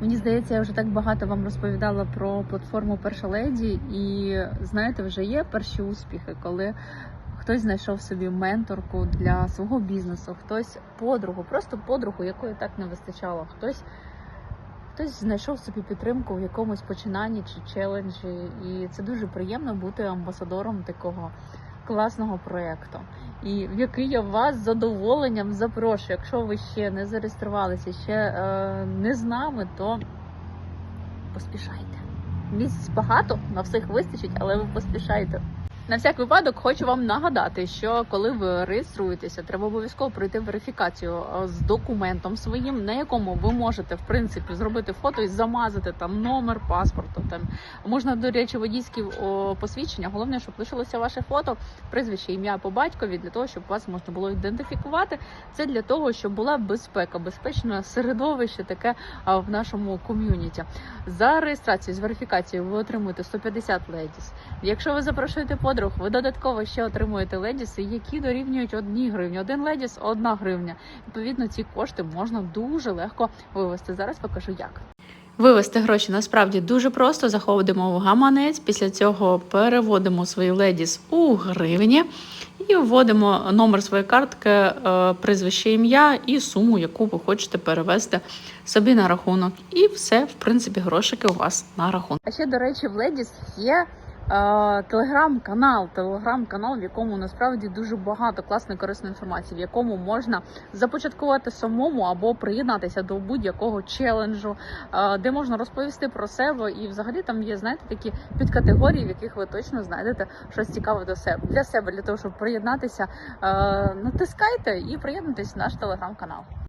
Мені здається, я вже так багато вам розповідала про платформу Перша леді, і знаєте, вже є перші успіхи, коли хтось знайшов собі менторку для свого бізнесу, хтось подругу, просто подругу, якої так не вистачало. Хтось хтось знайшов собі підтримку в якомусь починанні чи челенджі, і це дуже приємно бути амбасадором такого класного проєкту. І в який я вас з задоволенням запрошую. Якщо ви ще не зареєструвалися, ще е, не з нами, то поспішайте. Місць багато, на всіх вистачить, але ви поспішайте. На всяк випадок хочу вам нагадати, що коли ви реєструєтеся, треба обов'язково пройти верифікацію е, з документом своїм, на якому ви можете в принципі зробити фото і замазати там номер паспорту. Там можна до речі, водійські посвідчення. Головне, щоб лишилося ваше фото, прізвище, ім'я по батькові для того, щоб вас можна було ідентифікувати. Це для того, щоб була безпека, безпечне середовище таке в нашому ком'юніті. За реєстрацію з верифікацією ви отримуєте 150 ледіс. Якщо ви запрошуєте подруг, ви додатково ще отримуєте ледіси, які дорівнюють 1 гривні. Один ледіс 1 гривня. Відповідно, ці кошти можна дуже легко вивести. Зараз покажу як. Вивести гроші насправді дуже просто. Заходимо в гаманець. Після цього переводимо свої ледіс у гривні і вводимо номер своєї картки, е, прізвище ім'я і суму, яку ви хочете перевести собі на рахунок. І все, в принципі, грошики у вас на рахунок. А ще, до речі, в Ледіс є. Телеграм-канал, телеграм-канал, в якому насправді дуже багато класної корисної інформації, в якому можна започаткувати самому або приєднатися до будь-якого челенджу, де можна розповісти про себе. І взагалі там є, знаєте, такі підкатегорії, в яких ви точно знайдете щось цікаве до себе для себе, для того, щоб приєднатися. Натискайте і приєднуйтесь в наш телеграм-канал.